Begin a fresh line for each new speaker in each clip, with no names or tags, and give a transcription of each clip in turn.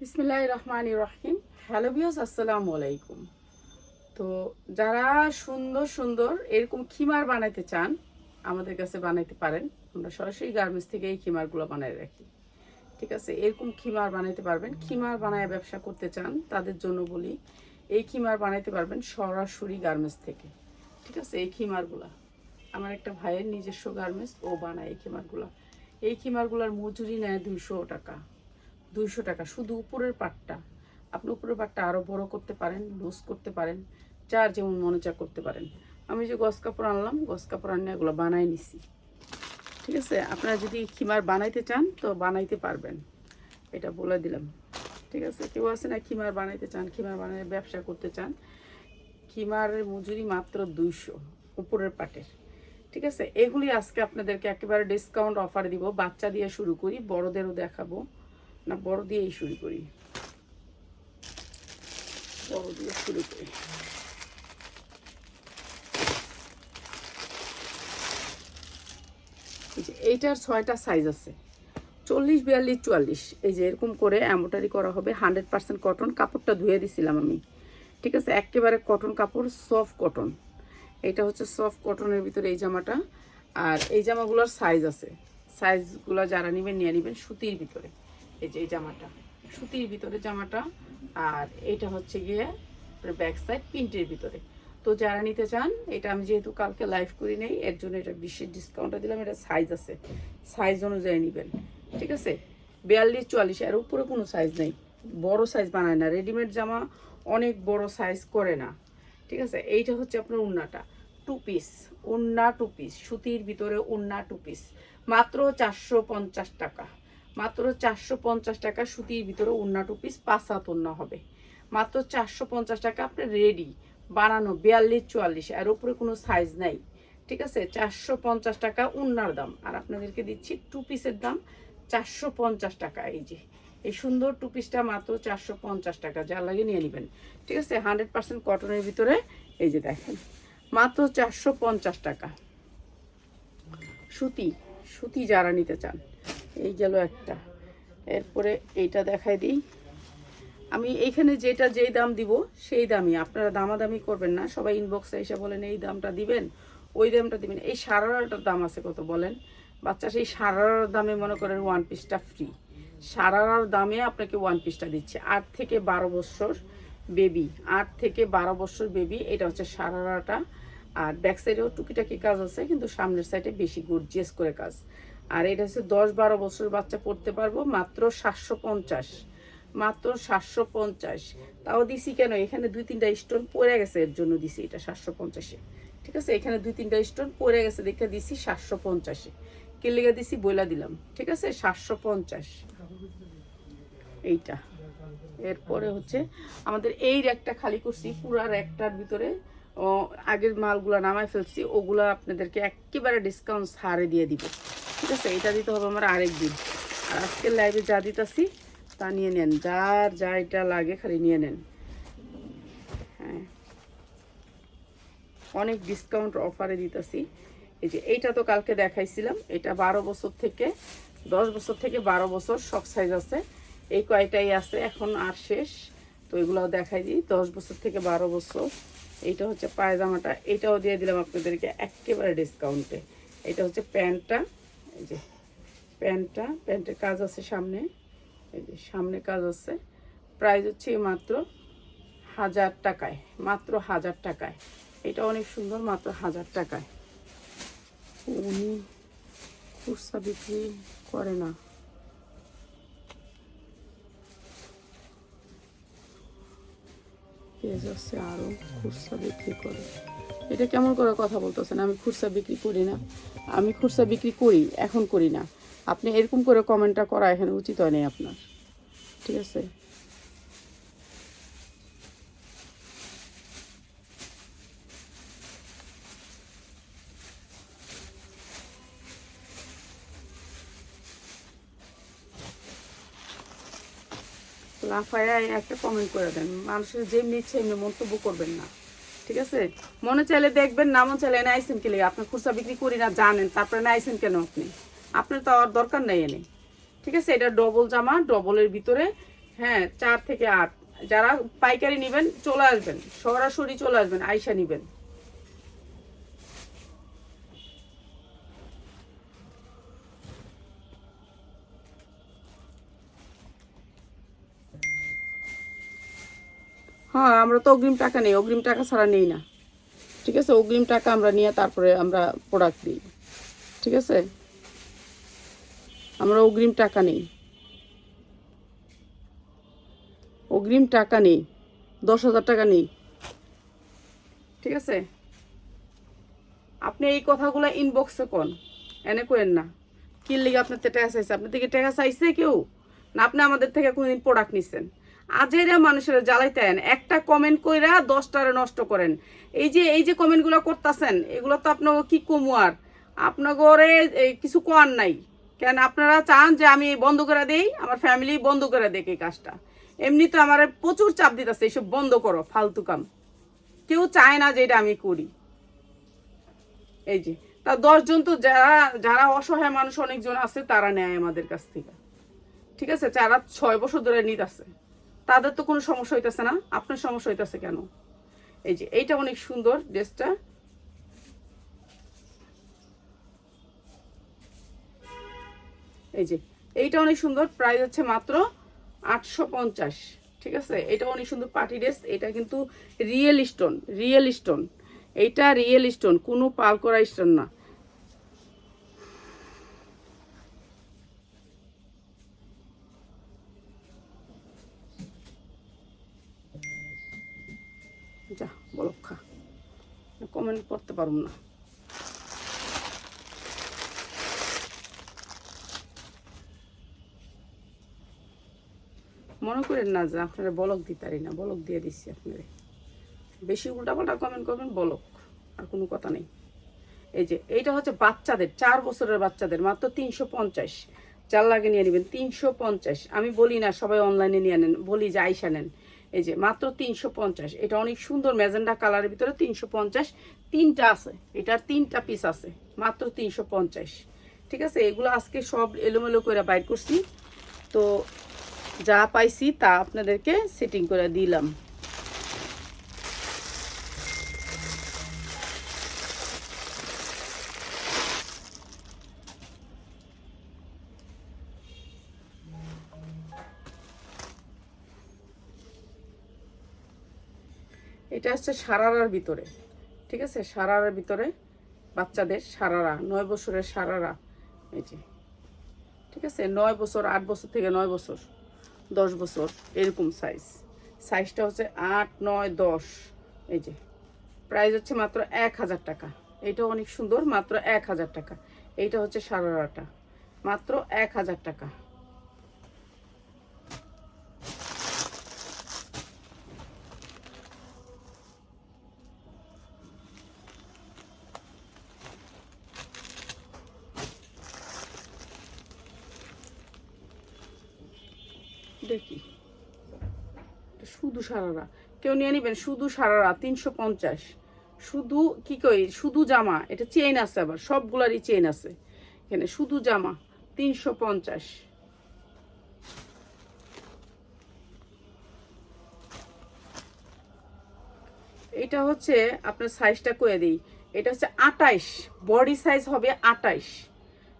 বিসমিল্লাহ রহমান রহিম হ্যালো বিয়স আসসালামু আলাইকুম। তো যারা সুন্দর সুন্দর এরকম খিমার বানাইতে চান, আমাদের কাছে বানাইতে পারেন। আমরা সরাসরি গার্মেন্টস থেকে এই খিমারগুলো বানাই রাখি। ঠিক আছে, এরকম খিমার বানাইতে পারবেন। খিমার বানায় ব্যবসা করতে চান, তাদের জন্য বলি, এই খিমার বানাইতে পারবেন সরাসরি গার্মেন্টস থেকে। ঠিক আছে, এই খিমারগুলা। আমার একটা ভাইয়ের নিজস্ব গার্মেন্টস, ও বানায় এই খিমারগুলা। এই খিমারগুলার মজুরি নেয় দুইশো টাকা। দুইশো টাকা, শুধু উপরের পাটটা। আপনি উপরের পাটটা আরও বড় করতে পারেন, লুজ করতে পারেন, যার যেমন মনে চা করতে পারেন। আমি যে গস কাপড় আনলাম, গস কাপড় আনিয়ে এগুলো বানাই নিছি। ঠিক আছে? আপনারা যদি খিমার বানাইতে চান, তো বানাইতে পারবেন। এটা বলে দিলাম। ঠিক আছে? কেউ আছে না খিমার বানাইতে চান, খিমার বানাই ব্যবসা করতে চান? খিমারের মজুরি মাত্র দুইশো উপরের পাটের। ঠিক আছে? এগুলি আজকে আপনাদেরকে একেবারে ডিসকাউন্ট অফার দিব। বাচ্চা দিয়ে শুরু করি, বড়দেরও দেখাবো। না, বড় দিয়েই শুরু করি। বড় দিয়ে শুরু করি। এইটার ছয়টা সাইজ আছে। চল্লিশ, বিয়াল্লিশ, চুয়াল্লিশ। এই যে এরকম করে অ্যাম্বোটারি করা হবে। হান্ড্রেড পার্সেন্ট কটন কাপড়টা ধুয়ে দিছিলাম আমি। ঠিক আছে? একেবারে কটন কাপড় সফট কটন এটা হচ্ছে সফট কটনের ভিতরে এই জামাটা। আর এই জামাগুলোর সাইজ আছে। সাইজগুলো যারা নেবেন, নিয়ে নেবেন সুতির ভিতরে। এই যে এই জামাটা, সুতির ভিতরে জামাটা আর এটা হচ্ছে গিয়ে ব্যাক সাইড প্রিন্টের ভিতরে। তো যারা নিতে চান, এটা আমি যেহেতু কালকে লাইভ করি নেই, এর জন্য এটা বিশেষ ডিসকাউন্টটা দিলাম, এটা সাইজ আছে। সাইজ অনুযায়ী নেবেন, ঠিক আছে? বিয়াল্লিশ, চুয়াল্লিশ, এর উপরে কোনো সাইজ নেই। বড় সাইজ বানায় না রেডিমেড জামা অনেক বড় সাইজ করে না, ঠিক আছে? এইটা হচ্ছে আপনার উন্নাটা টু পিস উন্না টু পিস সুতির ভিতরে উন্না টু পিস মাত্র চারশো পঞ্চাশ টাকা। মাত্র চারশো পঞ্চাশ টাকা সুতির ভিতরে উন্না টু পিস পাঁচ হাত উন্না হবে। মাত্র চারশো পঞ্চাশ টাকা আপনার রেডি বানানো বিয়াল্লিশ, চুয়াল্লিশ, এর উপরে কোনো সাইজ নাই। ঠিক আছে? চারশো পঞ্চাশ টাকা উন্নার দাম। আর আপনাদেরকে দিচ্ছি টু পিসের দাম, চারশো পঞ্চাশ টাকা। এই যে, এই সুন্দর টু পিসটা মাত্র চারশো পঞ্চাশ টাকা যা লাগে নিয়ে নেবেন। ঠিক আছে? হান্ড্রেড পার্সেন্ট কটনের ভিতরে, এই যে দেখেন, মাত্র চারশো পঞ্চাশ টাকা। সুতি সুতি যারা নিতে চান এই গেল একটা। এরপরে এইটা দেখাই দিই। আমি এইখানে যেটা যেই দাম দিব, সেই দামই। আপনারা দামাদামি করবেন না। সবাই ইনবক্সে এসে বলেন, এই দামটা দিবেন? ওই দামটা দিবেন। এই সারারাটার দাম আছে কত বলেন? বাচ্চা, সেই সারারার দামে মনে করেন ওয়ান পিসটা ফ্রি সারারার দামে আপনাকে ওয়ান পিসটা দিচ্ছে। আট থেকে বারো বছর বেবি আট থেকে বারো বছর বেবি এটা হচ্ছে সারারাটা। আর ব্যাক সাইডেও টুকিটাকি কাজ আছে, কিন্তু সামনের সাইডে বেশি গর্জিয়াস করে কাজ। আর এটা হচ্ছে দশ বারো বছর বাচ্চা পড়তে পারব, মাত্র সাতশো পঞ্চাশ। মাত্র সাতশো পঞ্চাশ। তাও দিছি কেন? এখানে দুই তিনটা স্টোন পড়ে গেছে, এর জন্য দিছি এটা সাতশো পঞ্চাশে। ঠিক আছে? এখানে দুই তিনটা স্টোন পড়ে গেছে, দেখে দিছি সাতশো পঞ্চাশে। কে লেগে দিছি? বইলা দিলাম। ঠিক আছে? সাতশো পঞ্চাশ। এইটা। এরপরে হচ্ছে আমাদের এই র্যাকটা খালি করছি, পুরা র্যাকটার ভিতরে আগের মালগুলা নামায় ফেলছি, ওগুলা আপনাদেরকে একেবারে ডিসকাউন্ট ছাড়ে দিয়ে দিব। ঠিক আছে, এটা দিতে হবে আমার আরেক দিন। আর আজকের লাইভে যা দিতেছি, তা নিয়ে নেন। যার যা এটা লাগে খালি নিয়ে নেন। হ্যাঁ। অনেক ডিসকাউন্ট অফারে দিতেছি। এই যে এইটা তো কালকে দেখাইছিলাম, এটা বারো বছর থেকে, দশ বছর থেকে বারো বছর সব সাইজ আছে। এই কয়টাই আছে, এখন আর শেষ। তো এগুলোও দেখাই দিই। দশ বছর থেকে বারো বছর, এইটা হচ্ছে পায়জামাটা। এটাও দিয়ে দিলাম আপনাদেরকে একেবারে ডিসকাউন্টে এটা হচ্ছে প্যান্টটা। এই যে প্যান্টটা, প্যান্টের কাজ আছে সামনে, এই যে সামনে কাজ আছে। প্রাইস হচ্ছে মাত্র হাজার টাকায়, মাত্র হাজার টাকায়। এটা অনেক সুন্দর, মাত্র হাজার টাকায়। উনি খুচরা বিক্রি করে না। পেজ আছে আরও খুচরা বিক্রি করে। এটা কেমন করে কথা বলতেছেন? আমি খুচরা বিক্রি করি না। আমি খুচরা বিক্রি করি, এখন করি না। আপনি এরকম করে কমেন্টটা করা এখানে উচিত হয় নাই আপনার। ঠিক আছে? লাফায় একটা কমেন্ট করে দেন। মানুষের যেমনি ইচ্ছে এমনি মন্তব্য করবেন না। ঠিক আছে? মনে চাইলে দেখবেন না মনে চাইলে এনে আইসেন কেলে আপনি খুচরা বিক্রি করি না, জানেন, তারপরে না আইসেন কেন আপনি? আপনার তো আর দরকার নেই এনে। ঠিক আছে? এটা ডবল জামা, ডবলের ভিতরে হ্যাঁ চার থেকে আট। যারা পাইকারি নেবেন, চলে আসবেন। সরাসরি চলে আসবেন, আইসা নেবেন। হ্যাঁ আমরা তো অগ্রিম টাকা নেই, অগ্রিম টাকা ছাড়া নেই না। ঠিক আছে? অগ্রিম টাকা আমরা নিয়ে তারপরে আমরা প্রোডাক্ট দিই। ঠিক আছে? আমরা অগ্রিম টাকা নেই। অগ্রিম টাকা নেই, দশ হাজার টাকা নেই। ঠিক আছে? আপনি এই কথাগুলো ইনবক্সে কন, এনে করেন না। কি লিগে আপনার থেকে টাকা চাইছে। আপনার থেকে টাকা চাইছে কেউ? না, আপনি আমাদের থেকে কোনদিন প্রোডাক্ট নিচ্ছেন আজেরা মানুষের জ্বালাইতেন। একটা কমেন্ট কইরা দশটারে নষ্ট করেন। এই যে এই যে কমেন্টগুলো করতেছেন, এগুলো তো আপনার কি কমুয়ার আপনার ঘরে কিছু কোয়ার নাই। কেন আপনারা চান যে আমি বন্ধ করে দেই, আমার ফ্যামিলি বন্ধ করে দেখ এই কাজটা। এমনি তো আমার প্রচুর চাপ দিতেছে, এইসব বন্ধ করো, ফালতু কাম। কেউ চায় না যে এটা আমি করি। এই যে, তা দশজন তো যারা যারা অসহায় মানুষ অনেকজন আছে, তারা নেয় আমাদের কাছ থেকে। ঠিক আছে? যারা ছয় বছর ধরে নিতে আছে তাদের তো কোনো সমস্যা হইতেছে না। আপনার সমস্যা হইতেছে কেন? এই যে, এইটা অনেক সুন্দর ড্রেসটা। এই যে, এইটা অনেক সুন্দর, প্রাইস হচ্ছে মাত্র আটশো পঞ্চাশ, ঠিক আছে? এটা অনেক সুন্দর পার্টি ড্রেস, এটা কিন্তু রিয়েল স্টোন রিয়েল স্টোন। এইটা রিয়েল স্টোন, কোনো পাল করা স্টোন না যা বলক্ষা কমেন্ট করতে পারুম না। মনে করেন না যে আপনারা বলক দিতারি না, বলক দিয়ে দিচ্ছি আপনারে বেশি উল্টাপাল্টা কমেন্ট করবেন, বলক। আর কোনো কথা নেই। এই যে, এইটা হচ্ছে বাচ্চাদের, চার বছরের বাচ্চাদের, মাত্র তিনশো পঞ্চাশ। চার লাগে নিয়ে নেবেন, তিনশো পঞ্চাশ। আমি বলি না, সবাই অনলাইনে নিয়ে নেন, বলি যে আইসা নেন। এই যে মাত্র তিনশো পঞ্চাশ। এটা অনেক সুন্দর ম্যাজেন্ডা কালারের ভিতরে তিনশো পঞ্চাশ। তিনটা আছে। এটার তিনটা পিস আছে। মাত্র তিনশো পঞ্চাশ। ঠিক আছে? এগুলো আজকে সব এলোমেলো করে বাইর করছি। তো যা পাইছি তা আপনাদেরকে সেটিং করে দিলাম। এটা হচ্ছে সারারার ভিতরে, ঠিক আছে? সারারার ভিতরে বাচ্চাদের সারারা, নয় বছরের সারারা, এই যে, ঠিক আছে? নয় বছর, আট বছর থেকে নয় বছর, দশ বছর, এরকম সাইজ সাইজটা হচ্ছে আট, নয়, দশ, এই যে। প্রাইস হচ্ছে মাত্র এক হাজার টাকা। এইটা অনেক সুন্দর, মাত্র এক হাজার টাকা। এইটা হচ্ছে সারারাটা। মাত্র এক হাজার টাকা দেখি এটা শুধু সারারা। কেউ নিয়ে নিবেন শুধু সারারা, তিনশো পঞ্চাশ। শুধু কি কই? শুধু জামা, এটা চেইন আছে আবার, সবগুলারই চেইন আছে। এখানে শুধু জামা, তিনশো পঞ্চাশ। এটা হচ্ছে আপনার সাইজটা কয়ে দিই। এটা হচ্ছে আটাইশ বডি সাইজ হবে আটাইশ।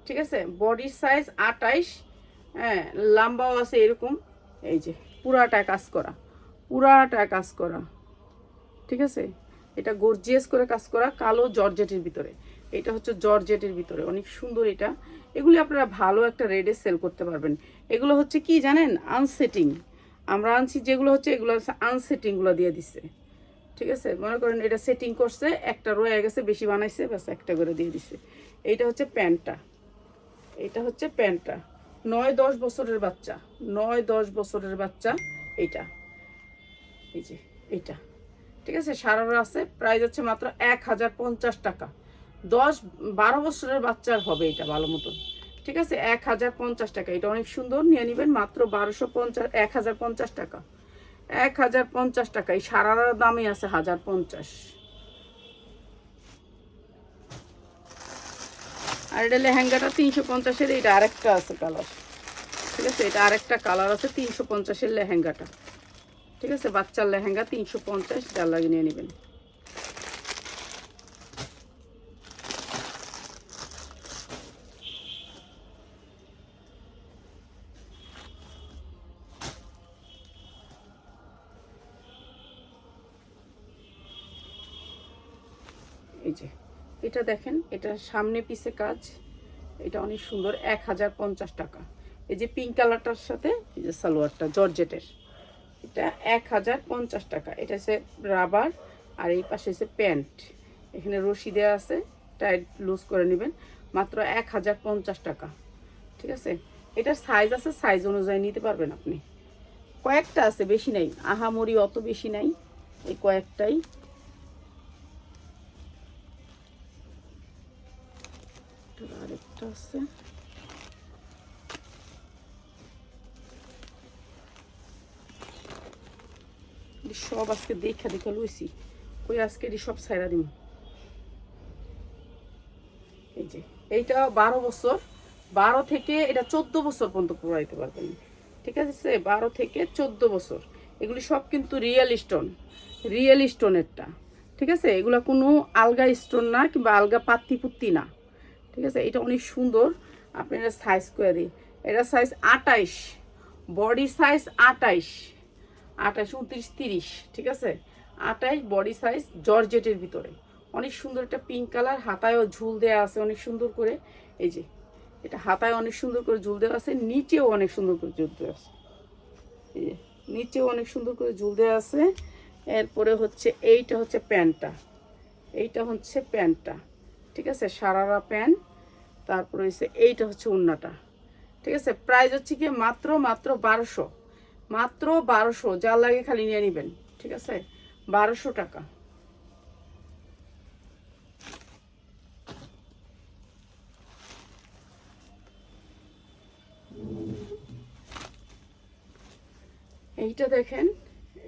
ঠিক আছে? বডি সাইজ আটাইশ হ্যাঁ লম্বাও আছে এরকম। এই যে, পুরাটা কাজ করা। পুরাটা কাজ করা। ঠিক আছে? এটা গর্জিয়াস করে কাজ করা কালো জর্জেটের ভিতরে। এটা হচ্ছে জর্জেটের ভিতরে। অনেক সুন্দর এটা। এগুলি আপনারা ভালো একটা রেডে সেল করতে পারবেন। এগুলো হচ্ছে কি জানেন? আনসেটিং আমরা আনছি যেগুলো হচ্ছে এগুলো হচ্ছে আনসেটিংগুলো দিয়ে দিচ্ছে ঠিক আছে? মনে করেন এটা সেটিং করছে, একটা রয়ে গেছে, বেশি বানাইছে, ব্যাস একটা করে দিয়ে দিছে। এইটা হচ্ছে প্যান্টটা। এটা হচ্ছে প্যান্টটা। নয় দশ বছরের বাচ্চা। নয় দশ বছরের বাচ্চা এইটা। এই যে, এইটা। ঠিক আছে সারার আছে। প্রাইস হচ্ছে মাত্র এক হাজার পঞ্চাশ টাকা। দশ, বারো বছরের বাচ্চার হবে এটা ভালো মতন। ঠিক আছে, এক হাজার পঞ্চাশ টাকা। এটা অনেক সুন্দর, নিয়ে নেবেন মাত্র বারোশো পঞ্চাশ, এক হাজার পঞ্চাশ টাকা। এক হাজার পঞ্চাশ টাকা। এই সারার দামই আছে হাজার পঞ্চাশ। আর এটা লেহেঙ্গাটা তিনশো পঞ্চাশের, এইটা আরেকটা আছে কালার ঠিক আছে, এটা আরেকটা কালার আছে তিনশো পঞ্চাশের লেহেঙ্গাটা। ঠিক আছে, বাচ্চার লেহেঙ্গা তিনশো পঞ্চাশ যার লাগে নিয়ে নেবেন। এই যে, এটা দেখেন, এটা সামনে পিছে কাজ, এটা অনেক সুন্দর, এক হাজার পঞ্চাশ টাকা। এই যে পিঙ্ক কালারটার সাথে, এই যে সালোয়ারটা, জর্জেটের। এটা এক হাজার পঞ্চাশ টাকা। এটা হচ্ছে রাবার আর এই পাশে হচ্ছে প্যান্ট। এখানে রশি দেওয়া আছে, টাইট লুজ করে নেবেন। মাত্র এক হাজার পঞ্চাশ টাকা। ঠিক আছে? এটার সাইজ আছে সাইজ অনুযায়ী নিতে পারবেন আপনি। কয়েকটা আছে, বেশি নাই। আহামরি অত বেশি নাই, এই কয়েকটাই। আরেকটা আছে। সব আজকে দেখা দেখা লইছি। ওই আজকে এটি সব ছাইরা দিব এই যে, এইটা বারো বছর। বারো থেকে এটা চোদ্দ বছর পর্যন্ত পড়াইতে পারবেন। ঠিক আছে বারো থেকে চোদ্দ বছর। এগুলি সব কিন্তু রিয়েল স্টোন রিয়েল স্টোনেরটা ঠিক আছে, এগুলো কোনো আলগা স্টোন না কিংবা আলগা পাত্তি পুত্তি না। ঠিক আছে, এটা অনেক সুন্দর। আপনি এটা সাইজ করে দিই। এটা সাইজ আটাইশ বডি সাইজ আটাইশ। আটাইশ উনত্রিশ, তিরিশ, ঠিক আছে? আটাইশ বডি সাইজ জর্জেটের ভিতরে। অনেক সুন্দর একটা পিঙ্ক কালার হাতায়ও ঝুল দেওয়া আছে অনেক সুন্দর করে। এই যে, এটা হাতায় অনেক সুন্দর করে ঝুল দেওয়া আছে, নিচেও অনেক সুন্দর করে ঝুল দেওয়া আছে। এই যে, নিচেও অনেক সুন্দর করে ঝুল দেওয়া আছে। এরপরে হচ্ছে, এইটা হচ্ছে প্যান্টটা। এইটা হচ্ছে প্যান্টটা, ঠিক আছে? সারারা প্যান্ট, তারপরে হচ্ছে, এইটা হচ্ছে উন্নাটা ঠিক আছে? প্রাইস হচ্ছে কি মাত্র মাত্র বারোশো। মাত্র বারোশো যা লাগে খালি নিয়ে নেবেন, ঠিক আছে? বারোশো টাকা। এইটা দেখেন,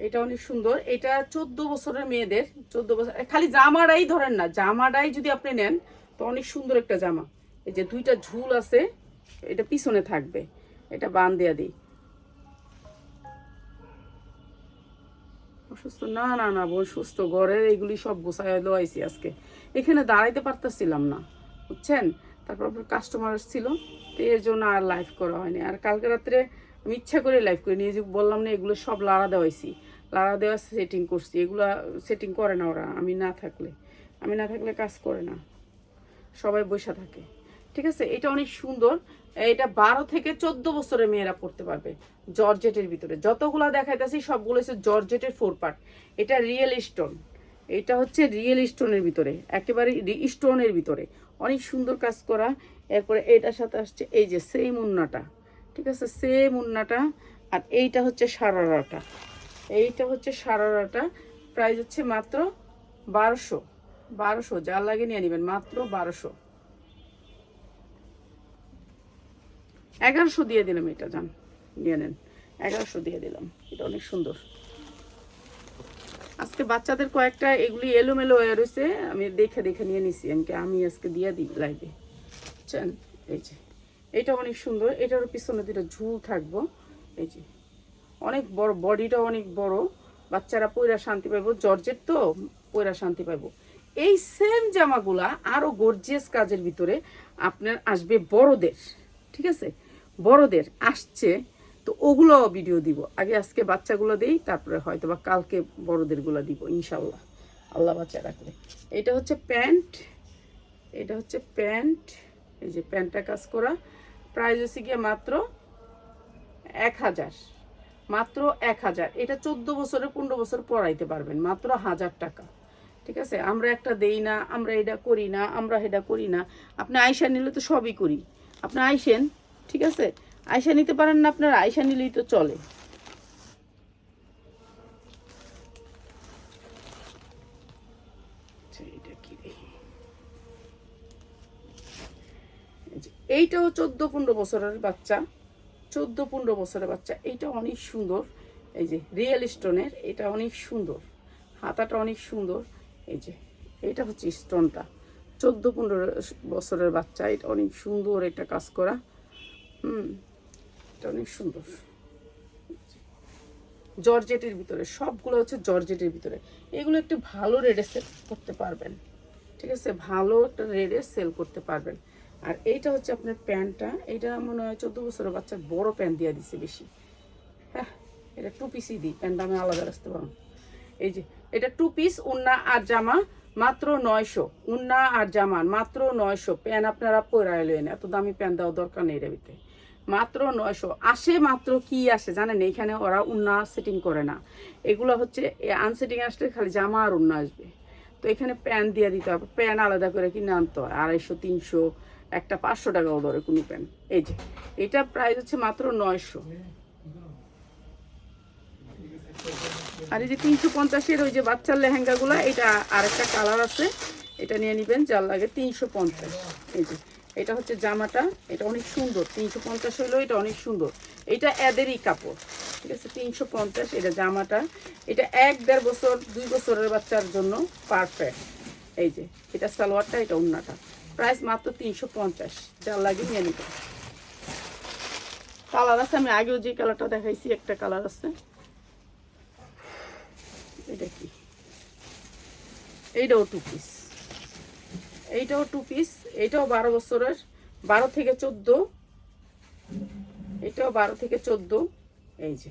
এটা অনেক সুন্দর। এটা চোদ্দ বছরের মেয়েদের, চোদ্দ বছর খালি জামাটাই ধরেন না, জামাটাই যদি আপনি নেন, তো অনেক সুন্দর একটা জামা। এই যে দুইটা ঝুল আছে, এটা পিছনে থাকবে, এটা বান দেয়া দিই। অসুস্থ? না না না, বোন, সুস্থ। ঘরের এইগুলি সব গোছায় লোয়াইছি আজকে। এখানে দাঁড়াইতে পারতেছিলাম না, বুঝছেন? তারপর কাস্টমার ছিল তো এর জন্য আর লাইভ করা হয়নি। আর কালকে রাত্রে আমি ইচ্ছা করে লাইভ করি নিয়ে যে বললাম না, এগুলো সব লাড়া দেওয়াইছি। লাড়া দেওয়া সেটিং করছি। এগুলো সেটিং করে না ওরা, আমি না থাকলে। আমি না থাকলে কাজ করে না। সবাই বসে থাকে। ঠিক আছে? এটা অনেক সুন্দর। এটা বারো থেকে চোদ্দ বছরের মেয়েরা পড়তে পারবে জর্জেটের ভিতরে। যতগুলো দেখাইতেছি, সবগুলো হচ্ছে জর্জেটের ফোর পার্ট এটা রিয়েল স্টোন এটা হচ্ছে রিয়েল স্টোনের ভিতরে, একেবারে স্টোনের ভিতরে। অনেক সুন্দর কাজ করা। এরপরে এটার সাথে আসছে এই যে সেম উন্নাটা। ঠিক আছে? সেম উন্নাটা। আর এইটা হচ্ছে সারারাটা এইটা হচ্ছে সারারাটা প্রাইস হচ্ছে মাত্র বারোশো। বারোশো যা লাগে নিয়ে নেবেন। মাত্র বারোশো। এগারোশো দিয়ে দিলাম এটা যান নিয়ে নেন। এগারোশো দিয়ে দিলাম। এটা অনেক সুন্দর। আজকে বাচ্চাদের কয়েকটা এগুলি এলোমেলো হয়ে রয়েছে, আমি দেখে দেখে নিয়ে নিছি। আমি আমি আজকে দিয়ে দিই লাইভে চান এই যে। এটা অনেক সুন্দর। এটার পিছনে দুটো ঝুল থাকব। এই যে। অনেক বড় বডিটা অনেক বড়। বাচ্চারা পয়রা শান্তি পাইবো। জর্জের তো পয়রা শান্তি পাইবো। এই সেম জামাগুলা আরও গর্জিয়াস কাজের ভিতরে আপনার আসবে বড়দের। ঠিক আছে? বড়দের আসছে, তো ওগুলো ভিডিও দিব। আগে আজকে বাচ্চাগুলো দেই, তারপরে হয়তো বা কালকে বড়দেরগুলো দিব ইনশাল্লাহ আল্লাহ বাচ্চা রাখলে। এটা হচ্ছে প্যান্ট, এটা হচ্ছে প্যান্ট, এই যে প্যান্টটা কাজ করা। প্রাইস হচ্ছে গিয়ে মাত্র এক হাজার, মাত্র এক হাজার। এটা চোদ্দ বছরে, পনেরো বছর পড়াইতে পারবেন, মাত্র হাজার টাকা। ঠিক আছে? আমরা একটা দেই না, আমরা এটা করি না, আমরা এটা করি না। আপনি আয়সা নিলে তো সবই করি। আপনি আইসেন ঠিক আছে? আয়সা নিতে পারেন না আপনার আয়সা নিলেই তো চলে। আচ্ছা, এইটাও চোদ্দ পনেরো বছরের বাচ্চা। চোদ্দ পনেরো বছরের বাচ্চা। এইটা অনেক সুন্দর। এই যে রিয়েল স্টোনের এটা অনেক সুন্দর। হাতাটা অনেক সুন্দর। এই যে এটা হচ্ছে স্টোনটা। চোদ্দ পনেরো বছরের বাচ্চা এটা অনেক সুন্দর এটা কাজ করা। হুম। এটা অনেক সুন্দর। জর্জেটের ভিতরে সবগুলো হচ্ছে জর্জেটের ভিতরে। এগুলো একটু ভালো রেডে সেল করতে পারবেন। ঠিক আছে? ভালো একটা রেডে সেল করতে পারবেন। আর এইটা হচ্ছে আপনার প্যান্টটা। এটা মনে হয় চোদ্দ বছরের বাচ্চার বড় প্যান্ট দিয়ে দিছে বেশি। হ্যাঁ এটা টু পিসই দিই। প্যান্টটা আমি আলাদা রাখতে পারব এই যে এটা টু পিস উন্না আর জামা মাত্র নয়শো। উন্না আর জামান মাত্র নয়শো। প্যান আপনারা পরে এলেন এত দামি প্যান দেওয়া দরকার নেই রেবিতে। মাত্র নয়শো। আসে মাত্র কি আসে জানেন? এখানে ওরা উন্না সেটিং করে না। এগুলো হচ্ছে আনসেটিং আসলে খালি জামা আর উন্না আসবে। তো এখানে প্যান দিয়ে দিতে হবে। প্যান আলাদা করে কিনে আনতে হয় আড়াইশো, তিনশো, একটা পাঁচশো টাকাও ধরে কোনো প্যান। এই যে, এটা প্রাইস হচ্ছে মাত্র নয়শো। আর এই যে তিনশো পঞ্চাশের ওই যে বাচ্চার লেহেঙ্গাগুলো, এটা আরেকটা কালার আছে। এটা নিয়ে নেবেন, যার লাগে তিনশো পঞ্চাশ। এই যে এটা হচ্ছে জামাটা, এটা অনেক সুন্দর, তিনশো পঞ্চাশ হলো এটা অনেক সুন্দর। এটা এদেরই কাপড়, ঠিক আছে? তিনশো পঞ্চাশ, এটা জামাটা। এটা এক দেড় বছর, দুই বছরের বাচ্চার জন্য পারফেক্ট এই যে, এটা সালোয়ারটা, এটা অন্যটা প্রাইস মাত্র তিনশো পঞ্চাশ যার লাগে নিয়ে নেবেন। কালার আছে, আমি আগেও যে কালারটা দেখাইছি, একটা কালার আছে। এটা কি? এইটাও টু পিস এইটাও টু পিস এইটাও বারো বছরের, বারো থেকে চোদ্দ। এটাও বারো থেকে চোদ্দ। এই যে,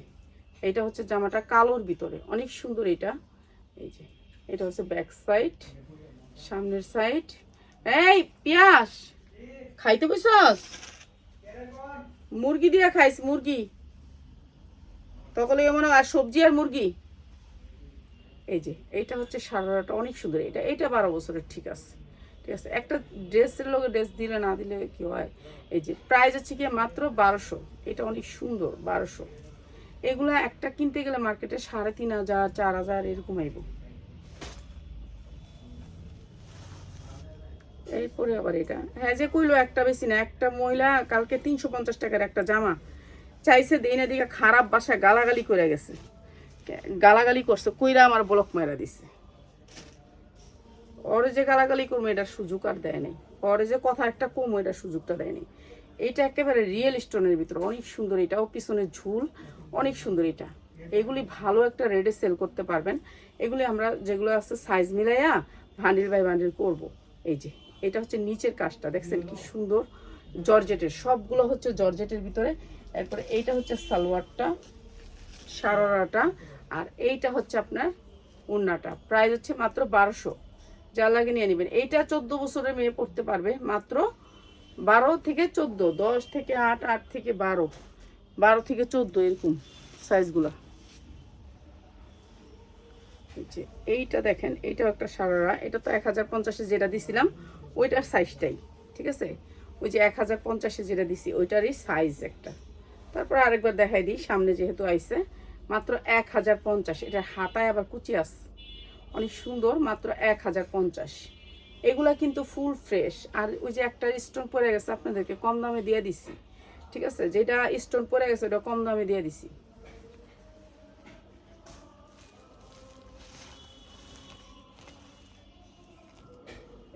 এইটা হচ্ছে জামাটা কালোর ভিতরে, অনেক সুন্দর এটা। এই যে, এটা হচ্ছে ব্যাক সাইড সামনের সাইড এই, পিয়াস, খাইতে বসস? মুরগি দিয়ে খাইস, মুরগি। তখন মনে হয় আর সবজি আর মুরগি। এই যে, এইটা হচ্ছে সারাটা, অনেক সুন্দর এটা। এটা বারো বছরের, ঠিক আছে। আছে? একটা ড্রেসের লোকে ড্রেস দিলে না দিলে কি হয়? এই যে প্রাইস হচ্ছে মাত্র বারোশো। এটা অনেক সুন্দর, বারোশো। এগুলো একটা কিনতে গেলে মার্কেটে সাড়ে তিন হাজার, চার হাজার এরকম আইব এরপরে আবার এটা। হ্যাঁ যে কইলো একটা বেশি না, একটা মহিলা কালকে তিনশো পঞ্চাশ টাকার একটা জামা চাইছে দিন এদিকে খারাপ বাসায় গালাগালি করে গেছে। গালাগালি করছে, কইরা আমার ব্লক মেরা দিছে। ওরে যে গালাগালি করব, এটার সুযোগ আর দেয় নাই। ওরে যে কথা একটা কম, এটার সুযোগটা দেয় নাই। এইটা একেবারে রিয়েল স্টোনের ভিতরে। অনেক সুন্দর এটাও পিছনে ঝুল, অনেক সুন্দর এটা। এগুলি ভালো একটা রেডে সেল করতে পারবেন। এগুলি আমরা যেগুলো আছে সাইজ মিলাইয়া ভান্ডিল বাই ভান্ডিল করব। এই যে, এটা হচ্ছে নিচের কাজটা। দেখছেন কি সুন্দর জর্জেটের সবগুলো হচ্ছে জর্জেটের ভিতরে। এরপরে এইটা হচ্ছে সালোয়ারটা সারারাটা, আর এইটা হচ্ছে আপনার উন্নাটা প্রাইস হচ্ছে মাত্র বারোশো। যা লাগে নিয়ে নেবেন। এইটা চোদ্দ বছরের মেয়ে পড়তে পারবে, মাত্র বারো থেকে চোদ্দ, দশ থেকে আট আট থেকে বারো বারো থেকে চোদ্দ এরকম সাইজগুলো। এইটা দেখেন, এইটাও একটা সারারা, এটা তো এক হাজার পঞ্চাশে যেটা দিছিলাম, ওইটার সাইজটাই, ঠিক আছে? ওই যে এক হাজার পঞ্চাশে যেটা দিছি, ওইটারই সাইজ একটা। তারপর আরেকবার দেখাই দিই, সামনে যেহেতু আইছে, মাত্র এক হাজার পঞ্চাশ এটা হাতায় আবার কুচি আস অনেক সুন্দর, মাত্র এক হাজার পঞ্চাশ। এগুলা কিন্তু ফুল ফ্রেশ আর ওই যে একটা স্টোন পরে গেছে আপনাদেরকে, কম দামে দিয়ে দিছি। ঠিক আছে? যেটা স্টোন পরে গেছে, ওটা কম দামে দিয়ে দিছি।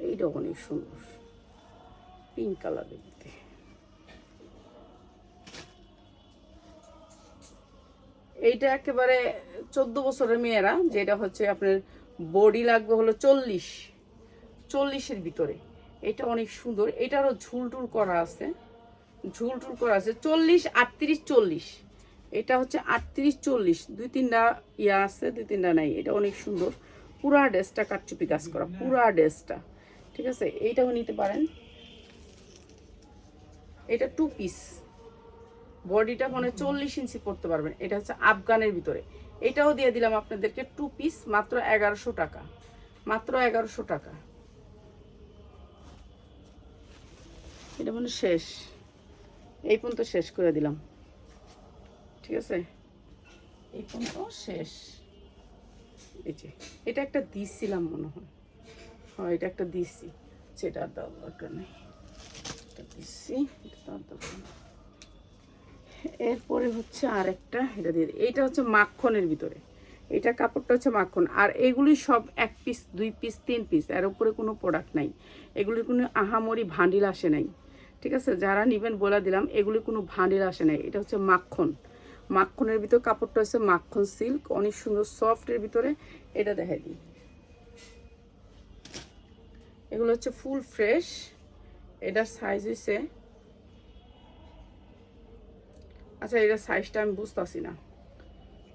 এইটা অনেক সুন্দর। পিঙ্ক কালারের মধ্যে। এইটা একেবারে চোদ্দ বছরের মেয়েরা, যেটা হচ্ছে আপনার বডি লাগবে হলো চল্লিশ। চল্লিশের ভিতরে। এটা অনেক সুন্দর। এটারও ঝুলটুল করা আছে। ঝুলটুল করা আছে। চল্লিশ, আটত্রিশ, চল্লিশ। এটা হচ্ছে আটত্রিশ, চল্লিশ। দুই তিনটা ইয়া আছে, দুই তিনটা নাই। এটা অনেক সুন্দর। পুরা ড্রেসটা কাটচুপি কাজ করা। পুরা ড্রেসটা। ঠিক আছে? এইটাও নিতে পারেন। এটা টু পিস বডিটা মানে চল্লিশ ইঞ্চি পড়তে পারবেন। এটা হচ্ছে আফগানের ভিতরে। এটাও দিয়ে দিলাম আপনাদেরকে টু পিস মাত্র এগারোশো টাকা। মাত্র এগারোশো টাকা। এটা মানে শেষ। এই পর্যন্ত শেষ করে দিলাম। ঠিক আছে? এই পর্যন্ত শেষ। এই যে, এটা একটা দিছিলাম মনে হয়। হ্যাঁ এটা একটা দিছি। সেটা দরকার নেই। এটা দিচ্ছি এটা দরকার নেই। এরপরে হচ্ছে আরেকটা, এটা দিয়ে। এইটা হচ্ছে মাখনের ভিতরে। এটা কাপড়টা হচ্ছে মাখন। আর এগুলি সব এক পিস দুই পিস তিন পিস এর উপরে কোনো প্রোডাক্ট নাই। এগুলির কোনো আহামরি ভান্ডিল আসে নাই। ঠিক আছে? যারা নিবেন বলে দিলাম, এগুলি কোনো ভাঁড়ের আসে নাই। এটা হচ্ছে মাখন। মাখনের ভিতর কাপড়টা হচ্ছে মাখন সিল্ক অনেক সুন্দর সফটের ভিতরে। এটা দেখাই দিই। এগুলো হচ্ছে ফুল ফ্রেশ এটার সাইজ হয়েছে আচ্ছা এটার সাইজটা আমি বুঝতেছি না।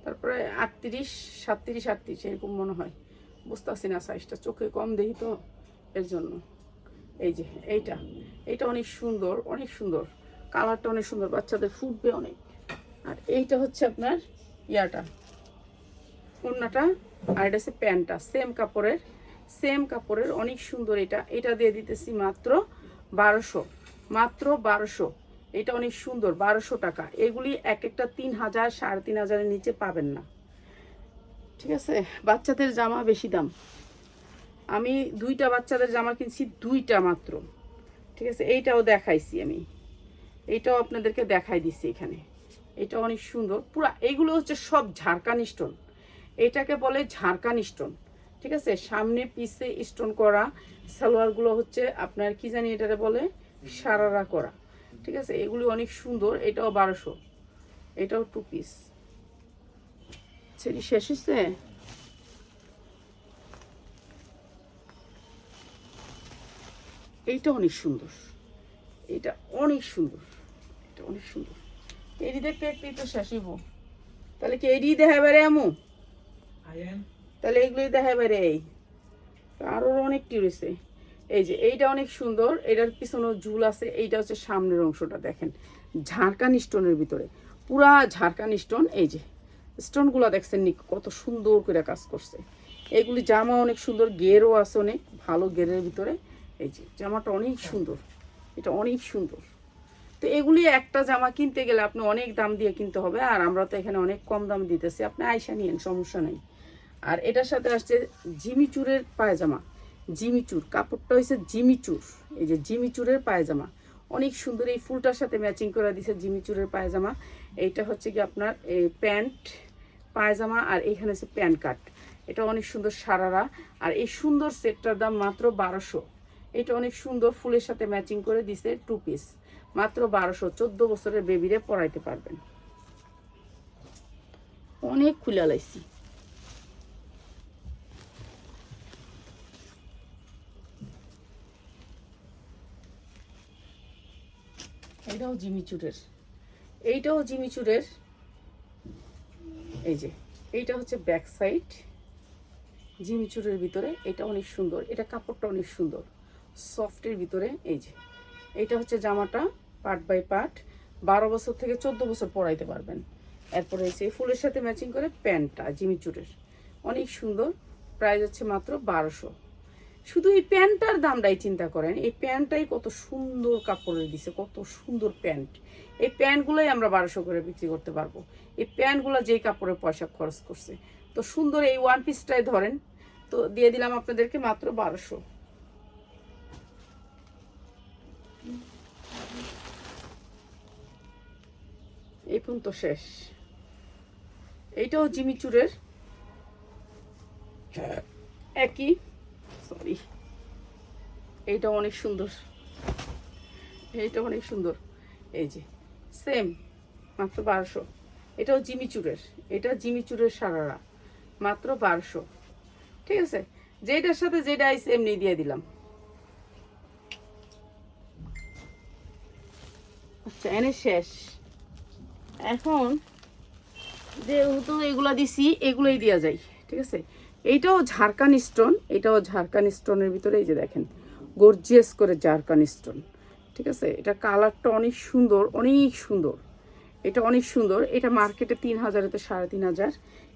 তারপরে আটত্রিশ, সাতত্রিশ, আটত্রিশ, এরকম মনে হয়। বুঝতেছি না সাইজটা চোখে কম দেখি তো এর জন্য। এই যে, এইটা। এইটা অনেক সুন্দর অনেক সুন্দর। কালারটা অনেক সুন্দর, বাচ্চাদের ফুটবে অনেক। আর এইটা হচ্ছে আপনার ইয়াটা। ওড়নাটা, আর এটা হচ্ছে প্যান্টটা। সেম কাপড়ের সেম কাপড়ের অনেক সুন্দর এটা। এটা দিয়ে দিতেছি মাত্র বারোশো মাত্র বারোশো। এটা অনেক সুন্দর, বারোশো টাকা। এগুলি এক একটা তিন হাজার, সাড়ে তিন হাজারের নিচে পাবেন না। ঠিক আছে? বাচ্চাদের জামা বেশি দাম। আমি দুইটা বাচ্চাদের জামা কিনছি, দুইটা মাত্র। ঠিক আছে? এইটাও দেখাইছি আমি। এইটাও আপনাদেরকে দেখাই দিচ্ছি এখানে। এটা অনেক সুন্দর। পুরা এইগুলো হচ্ছে সব ঝাড়কান স্টোন। এটাকে বলে ঝাড়কান স্টোন। ঠিক আছে? সামনে পিছে স্টোন করা, সালোয়ারগুলো হচ্ছে আপনার কি জানি এটারে বলে, সারারা করা। ঠিক আছে? এগুলি অনেক সুন্দর এটাও বারোশো। এটাও টু পিস সেটি শেষ হচ্ছে এইটা অনেক সুন্দর। এটা অনেক সুন্দর। এটা অনেক সুন্দর। এডি দেখতে একটাই তো শেষিব তাহলে কি এডি দেখাবে রে আমু তাহলে এগুলোই দেখাবে রে। এই আরও অনেকটি রয়েছে। এই যে এইটা অনেক সুন্দর, এটার পিছনেও ঝুল আছে, এইটা হচ্ছে সামনের অংশটা দেখেন ঝাড়কান স্টোনের ভিতরে, পুরা ঝাড়কান স্টোন, এই যে, স্টোনগুলো দেখছেন নি, কত সুন্দর করে কাজ করছে, এগুলি জামা অনেক সুন্দর, গেরও আছে অনেক, ভালো গেরের ভিতরে, এই যে, জামাটা অনেক সুন্দর, এটা অনেক সুন্দর, তো এগুলি একটা জামা কিনতে গেলে আপনি অনেক দাম দিয়ে কিনতে হবে, আর আমরা তো এখানে অনেক কম দাম দিতেছি, আপনি আয়সা নিয়েন, সমস্যা নেই, আর এটার সাথে আসছে জিমিচুরের পায়জামা জিমিচুর, কাপড়টা হয়েছে জিমিচুর, এই যে জিমিচুরের পায়জামা। অনেক সুন্দর এই ফুলটার সাথে ম্যাচিং করে দিছে জিমিচুরের পায়জামা। এইটা হচ্ছে কি আপনার এই প্যান্ট, পায়জামা আর এখানে হচ্ছে প্যান্ট কাট এটা অনেক সুন্দর সারারা আর এই সুন্দর সেটটার দাম মাত্র বারোশো। এটা অনেক সুন্দর ফুলের সাথে ম্যাচিং করে দিছে টু পিস। মাত্র বারোশো, চোদ্দ বছরের বেবিরে পরাইতে পারবেন। অনেক খুলে লাইছি এইটাও জিমিচুরের এইটাও জিমি জিমিচুরের এই যে, এইটা হচ্ছে ব্যাক সাইড। জিমি জিমিচুরের ভিতরে এটা অনেক সুন্দর। এটা কাপড়টা অনেক সুন্দর। সফটের ভিতরে, এই যে। এইটা হচ্ছে জামাটা, পার্ট বাই পার্ট। বারো বছর থেকে চোদ্দ বছর পরাইতে পারবেন। এরপরে এই ফুলের সাথে ম্যাচিং করে প্যান্টটা, জিমি জিমিচুরের অনেক সুন্দর। প্রাইস হচ্ছে মাত্র বারোশো। শুধু এই প্যান্টটার দামটাই চিন্তা করেন, এই প্যান্টটাই কত সুন্দর কাপড়ের দিছে, কত সুন্দর প্যান্ট। এই প্যান্টগুলোই আমরা বারোশো করে বিক্রি করতে পারব। এই প্যান্টগুলো যেই কাপড়ের পয়সা খরচ করছে। তো সুন্দর এই ওয়ান পিসটাই ধরেন, তো দিয়ে দিলাম আপনাদেরকে মাত্র বারোশো। এই পর্যন্ত শেষ। এইটাও জিমিচুরের। একই। সরি এইটা অনেক সুন্দর। এইটা অনেক সুন্দর। এই যে সেম মাত্র বারোশো। এটাও জিমিচুরের এটা জিমিচুরের সারারা। মাত্র বারোশো। ঠিক আছে? যেটার সাথে যেটা আইসে এমনি দিয়ে দিলাম। আচ্ছা এনে শেষ। এখন যেহেতু এগুলা দিছি, এগুলোই দেওয়া যায় ঠিক আছে? এইটাও ঝাড়কান স্টোন এটাও ঝাড়কান স্টোনের ভিতরে এই যে দেখেন গর্জিয়াস করে ঝাড়কান স্টোন ঠিক আছে? এটা কালারটা অনেক সুন্দর অনেক সুন্দর। এটা অনেক সুন্দর। এটা মার্কেটে তিন হাজারেতে সাড়ে তিন হাজার।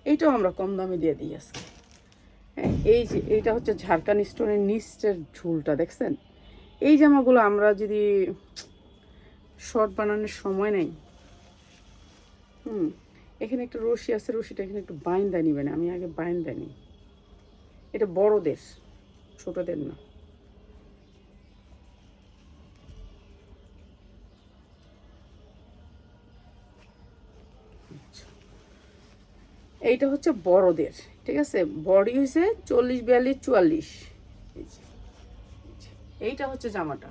এইটাও আমরা কম দামে দিয়ে দিই আজকে। হ্যাঁ, এই যে এইটা হচ্ছে ঝাড়কান স্টোনের নিচের ঝুলটা দেখছেন? এই জামাগুলো আমরা যদি শর্ট বানানোর সময় নেই হুম এখানে একটা রশি আছে রশিটা এখানে একটু বাইন্দা নিবেন। আমি আগে বাইন্দা নিই। এটা বড়দের ছোটদের না। আচ্ছা। এইটা হচ্ছে বড়দের ঠিক আছে? বডি হয়েছে চল্লিশ, বিয়াল্লিশ, চুয়াল্লিশ। এইটা হচ্ছে জামাটা।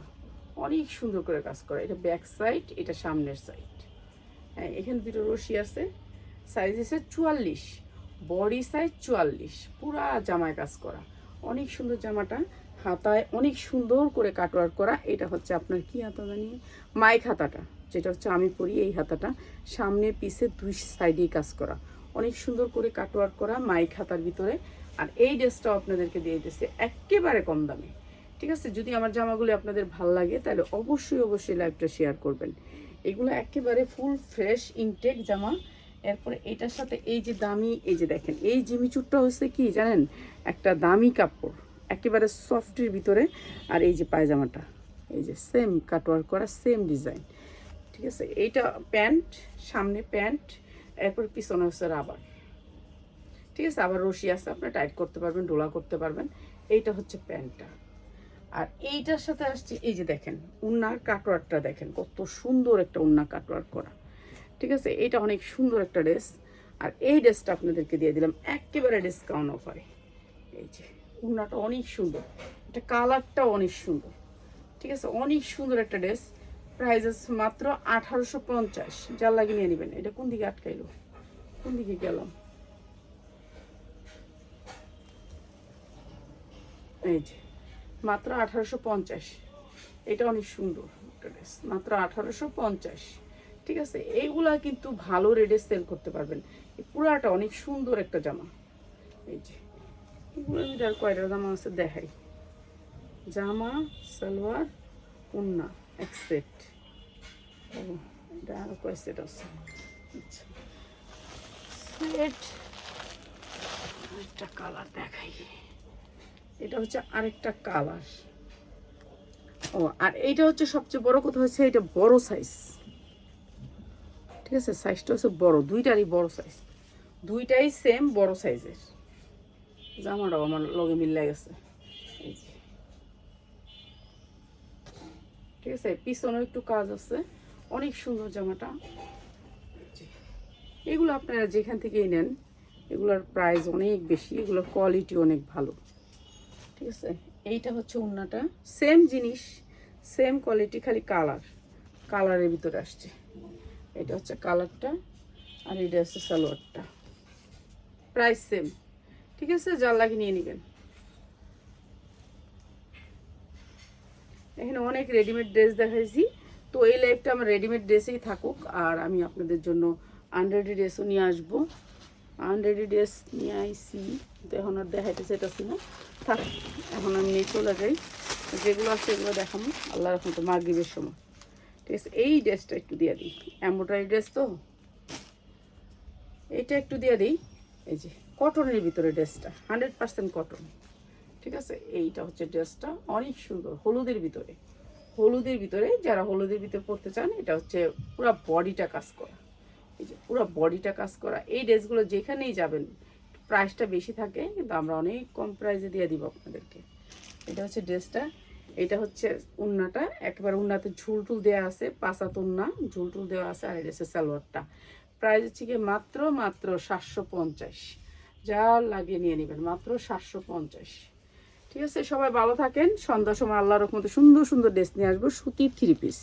অনেক সুন্দর করে কাজ করা। এটা ব্যাক সাইড এটা সামনের সাইড হ্যাঁ এখানে দুটো রশি আছে। সাইজ আছে চুয়াল্লিশ। বডি সাইজ চুয়াল্লিশ, পুরা জামায় কাজ করা। অনেক সুন্দর জামাটা, হাতায় অনেক সুন্দর করে কাটওয়ার্ক করা। এটা হচ্ছে আপনার কি হাতা জানি? মাইক হাতাটা, যেটা হচ্ছে আমি পরি এই হাতাটা। সামনে পিছে দুই সাইডেই কাজ করা। অনেক সুন্দর করে কাটওয়ার্ক করা মাইক হাতার ভিতরে। আর এই ড্রেসটাও আপনাদেরকে দিয়ে দিচ্ছে একেবারে কম দামে। ঠিক আছে? যদি আমার জামাগুলি আপনাদের ভালো লাগে, তাহলে অবশ্যই অবশ্যই লাইভটা শেয়ার করবেন। এগুলো একেবারে ফুল ফ্রেশ ইনটেক জামা। এরপরে এটার সাথে এই যে দামি, এই যে দেখেন, এই জিমিচুরটা হচ্ছে কি জানেন? একটা দামি কাপড়, একেবারে সফটের ভিতরে। আর এই যে পায়জামাটা, এই যে সেম কাটওয়ার করা সেম ডিজাইন ঠিক আছে? এইটা প্যান্ট, সামনে প্যান্ট, এরপর পিছনে হচ্ছে রাবার। ঠিক আছে? আবার রশি আছে আপনার টাইট করতে পারবেন, ডোলা করতে পারবেন। এইটা হচ্ছে প্যান্টটা। আর এইটার সাথে আসছে, এই যে দেখেন, উন্নার কাটোয়ারটা দেখেন, কত সুন্দর একটা উন্না কাটোয়ার করা। ঠিক আছে? এটা অনেক সুন্দর একটা ড্রেস। আর এই ড্রেসটা আপনাদেরকে দিয়ে দিলাম। একেবারে ডিসকাউন্ট অফারে এই যে উন্নাটা অনেক সুন্দর। এটা কালারটাও অনেক সুন্দর। ঠিক আছে? অনেক সুন্দর একটা ড্রেস। প্রাইস আছে মাত্র আঠারোশো পঞ্চাশ। যার লাগে নিয়ে নেবেন। এটা কোন দিকে আটকাইলো? কোন দিকে গেলাম? এই যে, মাত্র আঠারোশো পঞ্চাশ। এটা অনেক সুন্দর একটা ড্রেস। মাত্র আঠারোশো পঞ্চাশ। ঠিক আছে? এইগুলা কিন্তু ভালো রেটে সেল করতে পারবেন। পুরাটা অনেক সুন্দর একটা জামা। এই যে মধ্যে আর কয়টা জামা আছে দেখাই। জামা, সালোয়ার উন্না এক সেট ও, এটা আরও কয় সেট আছে? আচ্ছা সেট একটা কালার দেখাই। এটা হচ্ছে আরেকটা কালার ও, আর এইটা হচ্ছে সবচেয়ে বড় কথা হচ্ছে, এটা বড় সাইজ ঠিক আছে? সাইজটা হচ্ছে বড়। দুইটারই বড় সাইজ দুইটাই সেম বড় সাইজের জামাটাও আমার লগে মিলে গেছে। ঠিক আছে? পিছনেও একটু কাজ আছে। অনেক সুন্দর জামাটা। এগুলো আপনারা যেখান থেকেই নেন, এগুলোর প্রাইস অনেক বেশি, এগুলোর কোয়ালিটি অনেক ভালো। ঠিক আছে? এইটা হচ্ছে উন্নাটা সেম জিনিস সেম কোয়ালিটি খালি কালার কালারের ভিতরে আসছে। এটা হচ্ছে কালারটা আর এটা হচ্ছে সালোয়ারটা। Price same. ঠিক আছে? যার লাগে নিয়ে নেবেন। এখানে অনেক রেডিমেড ড্রেস দেখাইছি। তো এই লাইফটা আমার রেডিমেড ড্রেসেই থাকুক আর আমি আপনাদের জন্য আনরেডি ড্রেসও নিয়ে আসব। আনরেডি ড্রেস নিয়ে আইসি তো এখন আর দেখাইতে চাইতেছি না। থাক, এখন আমি নিয়ে চলে যাই। যেগুলো আছে এগুলো দেখাবো আল্লাহ রকম তো মাগরীবের সময়। আছে এই ড্রেসটা একটু দিয়ে দিই। এম্ব্রয়ডারি ড্রেস তো? এইটা একটু দিয়ে দিই। এই যে কটনের ভিতরে ড্রেসটা হান্ড্রেড পার্সেন্ট কটন ঠিক আছে? এইটা হচ্ছে ড্রেসটা, অনেক সুন্দর, হলুদের ভিতরে। হলুদের ভিতরে, যারা হলুদের ভিতরে পড়তে চান, এটা হচ্ছে পুরো বডিটা কাজ করা। এই যে, পুরো বডিটা কাজ করা। এই ড্রেসগুলো যেখানেই যাবেন প্রাইসটা বেশি থাকে, কিন্তু আমরা অনেক কম প্রাইসে দিয়ে দিব আপনাদেরকে। এটা হচ্ছে ড্রেসটা। এটা হচ্ছে উন্নাটা। একেবারে উন্নাতে ঝুলটুল দেওয়া আছে, পাঁচাত উন্না, ঝুলটুল দেওয়া আছে আর এটা হচ্ছে সালোয়ারটা প্রাইস হচ্ছে গিয়ে মাত্র মাত্র সাতশো পঞ্চাশ। যা লাগিয়ে নিয়ে নেবেন, মাত্র সাতশো পঞ্চাশ। ঠিক আছে, সবাই ভালো থাকেন। সন্ধ্যার সময় আল্লাহর রহমতে সুন্দর সুন্দর ড্রেস নিয়ে আসব। সুতির থ্রি পিস